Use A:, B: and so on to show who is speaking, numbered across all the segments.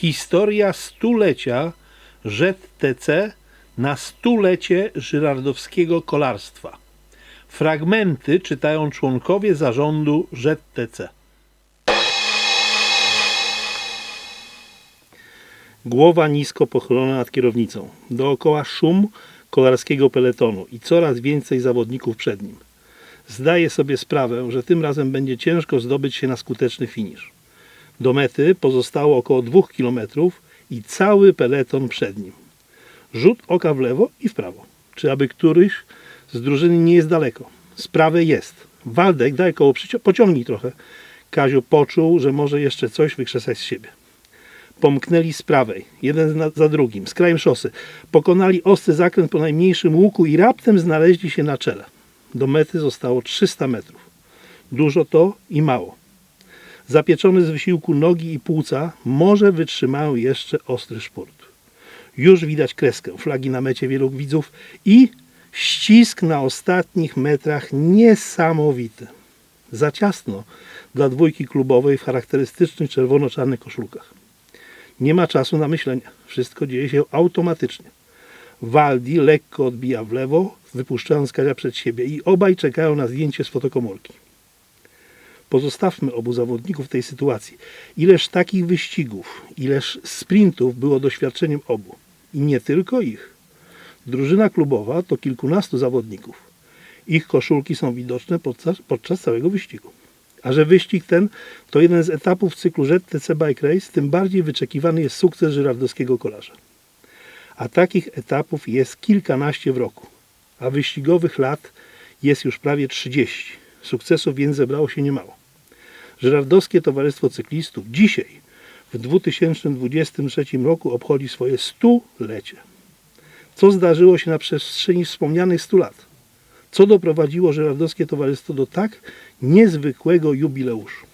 A: Historia stulecia ZTC na stulecie żyrardowskiego kolarstwa. Fragmenty czytają członkowie zarządu ZTC. Głowa nisko pochylona nad kierownicą. Dookoła szum kolarskiego peletonu i coraz więcej zawodników przed nim. Zdaje sobie sprawę, że tym razem będzie ciężko zdobyć się na skuteczny finisz. Do mety pozostało około 2 km i cały peleton przed nim. Rzut oka w lewo i w prawo. Czy aby któryś z drużyny nie jest daleko? Sprawę jest. Waldek, daj koło, pociągnij trochę. Kaziu poczuł, że może jeszcze coś wykrzesać z siebie. Pomknęli z prawej, jeden za drugim, z krajem szosy. Pokonali ostry zakręt po najmniejszym łuku i raptem znaleźli się na czele. Do mety zostało 300 metrów. Dużo to i mało. Zapieczony z wysiłku nogi i płuca, może wytrzymają jeszcze ostry szport. Już widać kreskę, flagi na mecie wielu widzów i ścisk na ostatnich metrach niesamowity. Za ciasno dla dwójki klubowej w charakterystycznych czerwono-czarnych koszulkach. Nie ma czasu na myślenie. Wszystko dzieje się automatycznie. Waldi lekko odbija w lewo, wypuszczając Kazia przed siebie i obaj czekają na zdjęcie z fotokomórki. Pozostawmy obu zawodników w tej sytuacji. Ileż takich wyścigów, ileż sprintów było doświadczeniem obu. I nie tylko ich. Drużyna klubowa to kilkunastu zawodników. Ich koszulki są widoczne podczas, podczas całego wyścigu. A że wyścig ten to jeden z etapów cyklu ZTC Bike Race, tym bardziej wyczekiwany jest sukces żyrardowskiego kolarza. A takich etapów jest kilkanaście w roku, a wyścigowych lat jest już prawie 30. Sukcesów więc zebrało się niemało. Żyrardowskie Towarzystwo Cyklistów dzisiaj, w 2023 roku, obchodzi swoje stulecie. Co zdarzyło się na przestrzeni wspomnianych 100 lat? Co doprowadziło Żyrardowskie Towarzystwo do tak niezwykłego jubileuszu?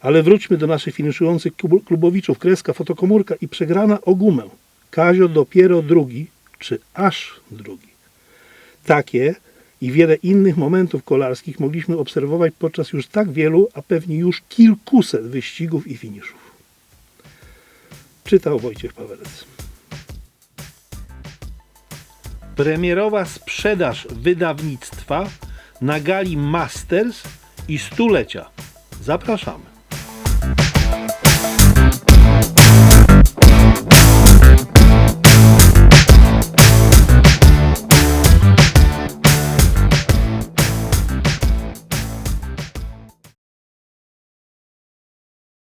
A: Ale wróćmy do naszych finiszujących klubowiczów. Kreska, fotokomórka i przegrana o gumę. Kazio dopiero drugi, czy aż drugi. Takie i wiele innych momentów kolarskich mogliśmy obserwować podczas już tak wielu, a pewnie już kilkuset wyścigów i finiszów. Czytał Wojciech Pawelec. Premierowa sprzedaż wydawnictwa na gali Masters i stulecia. Zapraszamy.